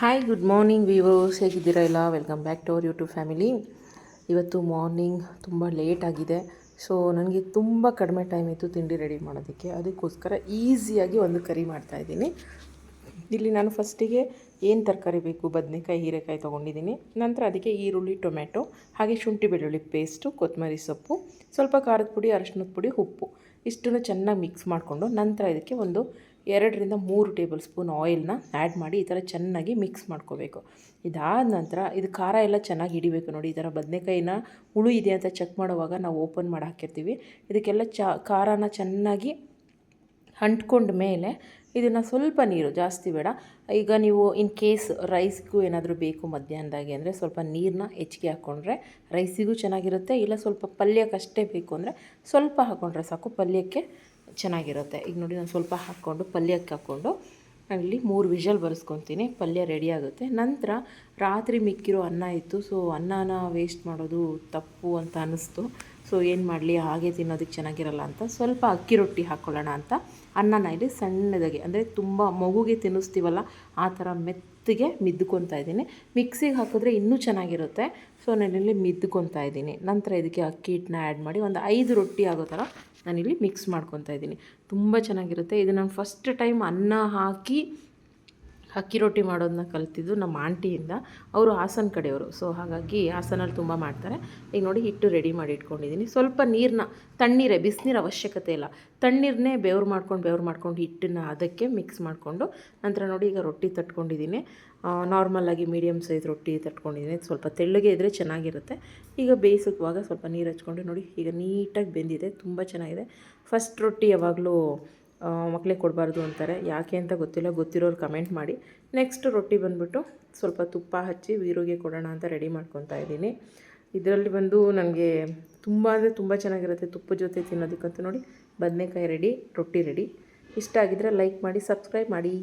Hi good morning viewers ಹೇಗಿದ್ದೀರಾ ಎಲ್ಲ? Welcome back to our YouTube family ಇವತ್ತು morning ತುಂಬ ಲೇಟ್ ಆಗಿದೆ. ಸೊ ನನಗೆ ತುಂಬ ಕಡಿಮೆ ಟೈಮ್ ಇತ್ತು ತಿಂಡಿ ರೆಡಿ ಮಾಡೋದಕ್ಕೆ. ಅದಕ್ಕೋಸ್ಕರ ಈಸಿಯಾಗಿ ಒಂದು ಕರಿ ಮಾಡ್ತಾಯಿದ್ದೀನಿ ಇಲ್ಲಿ ನಾನು ಫಸ್ಟಿಗೆ ಏನು ತರಕಾರಿ ಬೇಕು? ಬದನೆಕಾಯಿ, ಹೀರೆಕಾಯಿ ತೊಗೊಂಡಿದ್ದೀನಿ. ನಂತರ ಅದಕ್ಕೆ ಈರುಳ್ಳಿ ಟೊಮೆಟೊ ಹಾಗೆ ಶುಂಠಿ ಬೆಳ್ಳುಳ್ಳಿ ಪೇಸ್ಟು ಕೊತ್ತಂಬರಿ ಸೊಪ್ಪು, ಸ್ವಲ್ಪ ಖಾರದ ಪುಡಿ, ಅರಶಿನದ ಪುಡಿ, ಉಪ್ಪು. ಇಷ್ಟನ್ನು ಚೆನ್ನಾಗಿ ಮಿಕ್ಸ್ ಮಾಡಿಕೊಂಡು ನಂತರ ಇದಕ್ಕೆ ಒಂದು ಎರಡರಿಂದ ಮೂರು ಟೇಬಲ್ ಸ್ಪೂನ್ ಆಯಿಲ್ನ ಆ್ಯಡ್ ಮಾಡಿ ಈ ಥರ ಚೆನ್ನಾಗಿ ಮಿಕ್ಸ್ ಮಾಡ್ಕೋಬೇಕು. ಇದಾದ ನಂತರ ಇದು ಖಾರ ಎಲ್ಲ ಚೆನ್ನಾಗಿ ಹಿಡಿಬೇಕು ನೋಡಿ, ಈ ಥರ ಬದನೆಕಾಯಿನ ಹುಳು ಇದೆ ಅಂತ ಚೆಕ್ ಮಾಡುವಾಗ ನಾವು ಓಪನ್ ಮಾಡಿ ಹಾಕಿರ್ತೀವಿ. ಇದಕ್ಕೆಲ್ಲ ಚ, ಖಾರನ ಚೆನ್ನಾಗಿ ಅಂಟ್ಕೊಂಡ ಮೇಲೆ ಇದನ್ನು ಸ್ವಲ್ಪ ನೀರು, ಜಾಸ್ತಿ ಬೇಡ. ಈಗ ನೀವು ಇನ್ ಕೇಸ್ ರೈಸ್ಗೂ ಏನಾದರೂ ಬೇಕು ಮಧ್ಯಾಹ್ನದಾಗೆ ಅಂದರೆ ಸ್ವಲ್ಪ ನೀರನ್ನ ಹೆಚ್ಚಿಗೆ ಹಾಕ್ಕೊಂಡ್ರೆ ರೈಸಿಗೂ ಚೆನ್ನಾಗಿರುತ್ತೆ. ಇಲ್ಲ ಸ್ವಲ್ಪ ಪಲ್ಯಕ್ಕಷ್ಟೇ ಬೇಕು ಅಂದರೆ ಸ್ವಲ್ಪ ಹಾಕ್ಕೊಂಡ್ರೆ ಸಾಕು, ಪಲ್ಯಕ್ಕೆ ಚೆನ್ನಾಗಿರುತ್ತೆ. ಈಗ ನೋಡಿ, ನಾನು ಸ್ವಲ್ಪ ಹಾಕ್ಕೊಂಡು ಪಲ್ಯಕ್ಕೆ ಹಾಕ್ಕೊಂಡು ನಾನಿಲ್ಲಿ ಮೂರು ವಿಷಲ್ ಬರೆಸ್ಕೊತೀನಿ, ಪಲ್ಯ ರೆಡಿ ಆಗುತ್ತೆ. ನಂತರ ರಾತ್ರಿ ಮಿಕ್ಕಿರೋ ಅನ್ನ ಇತ್ತು ಸೊ ಅನ್ನನ ವೇಸ್ಟ್ ಮಾಡೋದು ತಪ್ಪು ಅಂತ ಅನ್ನಿಸ್ತು. ಸೊ ಏನು ಮಾಡಲಿ, ಹಾಗೆ ತಿನ್ನೋದಕ್ಕೆ ಚೆನ್ನಾಗಿರಲ್ಲ ಅಂತ ಸ್ವಲ್ಪ ಅಕ್ಕಿ ರೊಟ್ಟಿ ಹಾಕ್ಕೊಳ್ಳೋಣ ಅಂತ ಅನ್ನನ ಇಲ್ಲಿ ಸಣ್ಣದಾಗಿ, ಅಂದರೆ ತುಂಬ ಮಗುಗೆ ತಿನ್ನಿಸ್ತೀವಲ್ಲ, ಆ ಥರ ಮೆತ್ತಗೆ ಮಿದ್ಕೊತಾ ಇದ್ದೀನಿ. ಮಿಕ್ಸಿಗೆ ಹಾಕಿದ್ರೆ ಇನ್ನೂ ಚೆನ್ನಾಗಿರುತ್ತೆ. ಸೊ ನಾನಿಲ್ಲಿ ಮಿದ್ಕೊತಾ ಇದ್ದೀನಿ. ನಂತರ ಇದಕ್ಕೆ ಅಕ್ಕಿ ಹಿಟ್ಟನ್ನ ಆ್ಯಡ್ ಮಾಡಿ, ಒಂದು ಐದು ರೊಟ್ಟಿ ಆಗೋ ಥರ ನಾನಿಲ್ಲಿ ಮಿಕ್ಸ್ ಮಾಡ್ಕೊತಾ ಇದ್ದೀನಿ. ತುಂಬ ಚೆನ್ನಾಗಿರುತ್ತೆ. ಇದು ನಾನು ಫಸ್ಟ್ ಟೈಮ್ ಅನ್ನ ಹಾಕಿ ಅಕ್ಕಿ ರೊಟ್ಟಿ ಮಾಡೋದನ್ನ ಕಲ್ತಿದ್ದು ನಮ್ಮ ಆಂಟಿಯಿಂದ. ಅವರು ಹಾಸನ ಕಡೆಯವರು. ಸೊ ಹಾಗಾಗಿ ಹಾಸನಲ್ಲಿ ತುಂಬ ಮಾಡ್ತಾರೆ. ಈಗ ನೋಡಿ, ಹಿಟ್ಟು ರೆಡಿ ಮಾಡಿ ಇಟ್ಕೊಂಡಿದ್ದೀನಿ. ಸ್ವಲ್ಪ ನೀರನ್ನ ತಣ್ಣೀರೇ, ಬಿಸಿನೀರು ಅವಶ್ಯಕತೆ ಇಲ್ಲ. ತಣ್ಣೀರನ್ನೇ ಬೆವ್ರು ಮಾಡ್ಕೊಂಡು ಬೆವ್ರು ಮಾಡ್ಕೊಂಡು ಹಿಟ್ಟನ್ನು ಅದಕ್ಕೆ ಮಿಕ್ಸ್ ಮಾಡಿಕೊಂಡು ನಂತರ ನೋಡಿ, ಈಗ ರೊಟ್ಟಿ ತಟ್ಕೊಂಡಿದ್ದೀನಿ. ನಾರ್ಮಲ್ಲಾಗಿ ಮೀಡಿಯಮ್ ಸೈಜ್ ರೊಟ್ಟಿ ತಟ್ಕೊಂಡಿದ್ದೀನಿ. ಸ್ವಲ್ಪ ತೆಳ್ಳಗೆ ಇದ್ದರೆ ಚೆನ್ನಾಗಿರುತ್ತೆ. ಈಗ ಬೇಯಿಸುವಾಗ ಸ್ವಲ್ಪ ನೀರು ಹಚ್ಕೊಂಡು ನೋಡಿ, ಈಗ ನೀಟಾಗಿ ಬೆಂದಿದೆ. ತುಂಬ ಚೆನ್ನಾಗಿದೆ. ಫಸ್ಟ್ ರೊಟ್ಟಿ ಯಾವಾಗಲೂ ಮಕ್ಕಳಿಗೆ ಕೊಡಬಾರ್ದು ಅಂತಾರೆ. ಯಾಕೆ ಅಂತ ಗೊತ್ತಿಲ್ಲ. ಗೊತ್ತಿರೋರು ಕಮೆಂಟ್ ಮಾಡಿ. ನೆಕ್ಸ್ಟ್ ರೊಟ್ಟಿ ಬಂದುಬಿಟ್ಟು ಸ್ವಲ್ಪ ತುಪ್ಪ ಹಚ್ಚಿ ವೀರುಗೆ ಕೊಡೋಣ ಅಂತ ರೆಡಿ ಮಾಡ್ಕೊತಾ ಇದ್ದೀನಿ. ಇದರಲ್ಲಿ ಬಂದು ನನಗೆ ತುಂಬ ಅಂದರೆ ತುಂಬ ಚೆನ್ನಾಗಿರುತ್ತೆ ತುಪ್ಪದ ಜೊತೆ ತಿನ್ನೋದಕ್ಕಂತೂ ನೋಡಿ. ಬದನೆಕಾಯಿ ರೆಡಿ ರೊಟ್ಟಿ ರೆಡಿ ಇಷ್ಟ ಆಗಿದ್ರೆ ಲೈಕ್ ಮಾಡಿ ಸಬ್ಸ್ಕ್ರೈಬ್ ಮಾಡಿ.